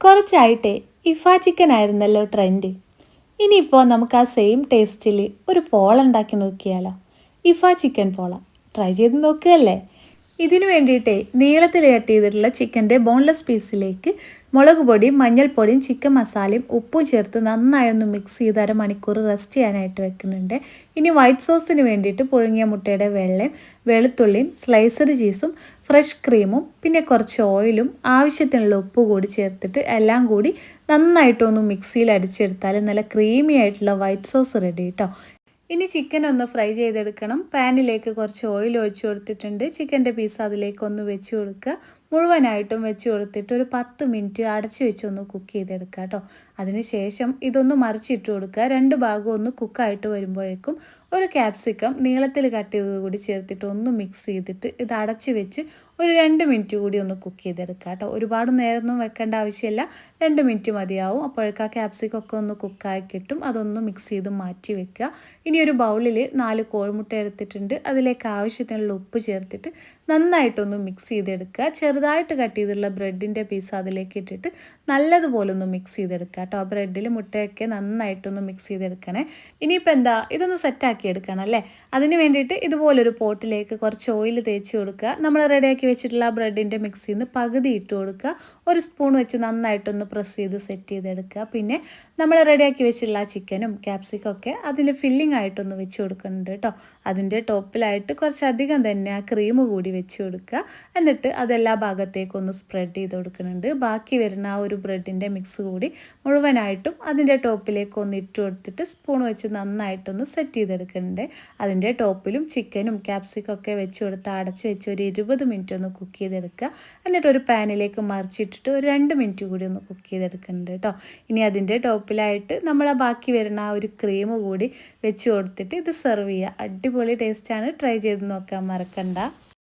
കുറച്ചായിട്ടേ ഇഫ chicken ആയിരുന്നല്ലോ trend ഇനിയിപ്പോൾ നമുക്ക് ആ സെയിം ടേസ്റ്റിൽ ഒരു പോള ഉണ്ടാക്കി നോക്കിയാലോ? ഇഫ ചിക്കൻ പോള. ട്രൈ ചെയ്ത് നോക്കുകയല്ലേ? ഇതിനു വേണ്ടിയിട്ടേ നീളത്തിൽ കട്ട് ചെയ്തിട്ടുള്ള ചിക്കന്റെ ബോൺലെസ് പീസിലേക്ക് മുളക് പൊടിയും മഞ്ഞൾപ്പൊടിയും ചിക്കൻ മസാലയും ഉപ്പും ചേർത്ത് നന്നായി ഒന്ന് മിക്സ് ചെയ്ത് അരമണിക്കൂർ റെസ്റ്റ് ചെയ്യാനായിട്ട് വെക്കുന്നുണ്ട്. ഇനി വൈറ്റ് സോസിന് വേണ്ടിയിട്ട് പുഴുങ്ങിയ മുട്ടയുടെ വെള്ളയും വെളുത്തുള്ളിയും സ്ലൈസഡ് ചീസും ഫ്രഷ് ക്രീമും പിന്നെ കുറച്ച് ഓയിലും ആവശ്യത്തിനുള്ള ഉപ്പ് കൂടി ചേർത്തിട്ട് എല്ലാം കൂടി നന്നായിട്ടൊന്ന് മിക്സിയിൽ അടിച്ചെടുത്താൽ നല്ല ക്രീമി ആയിട്ടുള്ള വൈറ്റ് സോസ് റെഡി കേട്ടോ ഇനി ചിക്കൻ ഒന്ന് ഫ്രൈ ചെയ്തെടുക്കണം. പാനിലേക്ക് കുറച്ച് ഓയിൽ ഒഴിച്ചു കൊടുത്തിട്ടുണ്ട്. ചിക്കന്റെ പീസ് അതിലേക്ക് ഒന്ന് വെച്ച് കൊടുക്കുക. മുഴുവനായിട്ടും വെച്ച് കൊടുത്തിട്ട് ഒരു പത്ത് മിനിറ്റ് അടച്ചു വെച്ചൊന്ന് കുക്ക് ചെയ്തെടുക്കുക കേട്ടോ. അതിനുശേഷം ഇതൊന്ന് മറിച്ചിട്ട് കൊടുക്കുക. രണ്ട് ഭാഗവും ഒന്ന് കുക്കായിട്ട് വരുമ്പോഴേക്കും ഒരു ക്യാപ്സിക്കം നീളത്തിൽ കട്ട് ചെയ്തത് കൂടി ചേർത്തിട്ട് ഒന്ന് മിക്സ് ചെയ്തിട്ട് ഇത് അടച്ചു വെച്ച് ഒരു രണ്ട് മിനിറ്റ് കൂടി ഒന്ന് കുക്ക് ചെയ്തെടുക്കുക കേട്ടോ. ഒരുപാട് നേരമൊന്നും വെക്കേണ്ട ആവശ്യമില്ല. രണ്ട് മിനിറ്റ് മതിയാവും. അപ്പോഴേക്ക് ആ ക്യാപ്സിക്കൊക്കെ ഒന്ന് കുക്കായി കിട്ടും. അതൊന്ന് മിക്സ് ചെയ്ത് മാറ്റി വെക്കുക. ഇനി ഒരു ബൗളിൽ നാല് കോഴിമുട്ട എടുത്തിട്ടുണ്ട്. അതിലേക്ക് ആവശ്യത്തിനുള്ള ഉപ്പ് ചേർത്തിട്ട് നന്നായിട്ടൊന്ന് മിക്സ് ചെയ്തെടുക്കുക. ചെറുതായിട്ട് കട്ട് ചെയ്തിട്ടുള്ള ബ്രെഡിന്റെ പീസ് അതിലേക്ക് ഇട്ടിട്ട് നല്ലതുപോലെ ഒന്ന് മിക്സ് ചെയ്തെടുക്കുക കേട്ടോ. ബ്രെഡിൽ മുട്ടയൊക്കെ നന്നായിട്ടൊന്ന് മിക്സ് ചെയ്തെടുക്കണേ. ഇനിയിപ്പോൾ എന്താ? ഇതൊന്ന് സെറ്റാക്കി എടുക്കണം അല്ലേ? അതിന് വേണ്ടിയിട്ട് ഇതുപോലൊരു പോട്ടിലേക്ക് കുറച്ച് ഓയിൽ തേച്ച് കൊടുക്കുക. നമ്മൾ റെഡിയാക്കി വെച്ചിട്ടുള്ള ബ്രെഡിന്റെ മിക്സിയിൽ നിന്ന് പകുതി ഇട്ട് കൊടുക്കുക. ഒരു സ്പൂൺ വെച്ച് നന്നായിട്ടൊന്ന് പ്രസ് ചെയ്ത് സെറ്റ് ചെയ്തെടുക്കുക. പിന്നെ നമ്മൾ റെഡിയാക്കി വെച്ചിട്ടുള്ള ചിക്കനും ക്യാപ്സിക്കും ഒക്കെ അതിൽ ഫില്ലിംഗ് ആയിട്ടൊന്ന് വെച്ച് കൊടുക്കുന്നുണ്ട് കേട്ടോ. അതിന്റെ ടോപ്പിലായിട്ട് കുറച്ചധികം തന്നെ ആ ക്രീം കൂടി വെച്ച് കൊടുക്കുക. എന്നിട്ട് അതെല്ലാ ഭാഗത്തേക്കൊന്ന് സ്പ്രെഡ് ചെയ്ത് കൊടുക്കുന്നുണ്ട്. ബാക്കി വരുന്ന ആ ഒരു ബ്രെഡിന്റെ മിക്സ് കൂടി മുഴുവനായിട്ടും അതിന്റെ ടോപ്പിലേക്ക് ഒന്ന് ഇട്ട് കൊടുത്തിട്ട് സ്പൂൺ വെച്ച് നന്നായിട്ടൊന്ന് സെറ്റ് ചെയ്തെടുക്കുന്നുണ്ട്. അതിന്റെ ടോപ്പിലും ചിക്കനും ക്യാപ്സിക്കും ഒക്കെ വെച്ച് കൊടുത്ത് അടച്ച് വെച്ച് ഒരു ഇരുപത് മിനിറ്റ് ഒന്ന് കുക്ക് ചെയ്തെടുക്കുക. എന്നിട്ട് ഒരു പാനിലേക്ക് മറിച്ചിട്ടിട്ട് ഒരു രണ്ട് മിനിറ്റ് കൂടി ഒന്ന് കുക്ക് ചെയ്തെടുക്കുന്നുണ്ട് കേട്ടോ. ഇനി അതിന്റെ ടോപ്പിലായിട്ട് നമ്മൾ ബാക്കി വരുന്ന ആ ഒരു ക്രീം കൂടി വെച്ച് കൊടുത്തിട്ട് ഇത് സെർവ് ചെയ്യുക. അടിപൊളി ടേസ്റ്റാണ് ട്രൈ ചെയ്ത് നോക്കാൻ മറക്കണ്ട.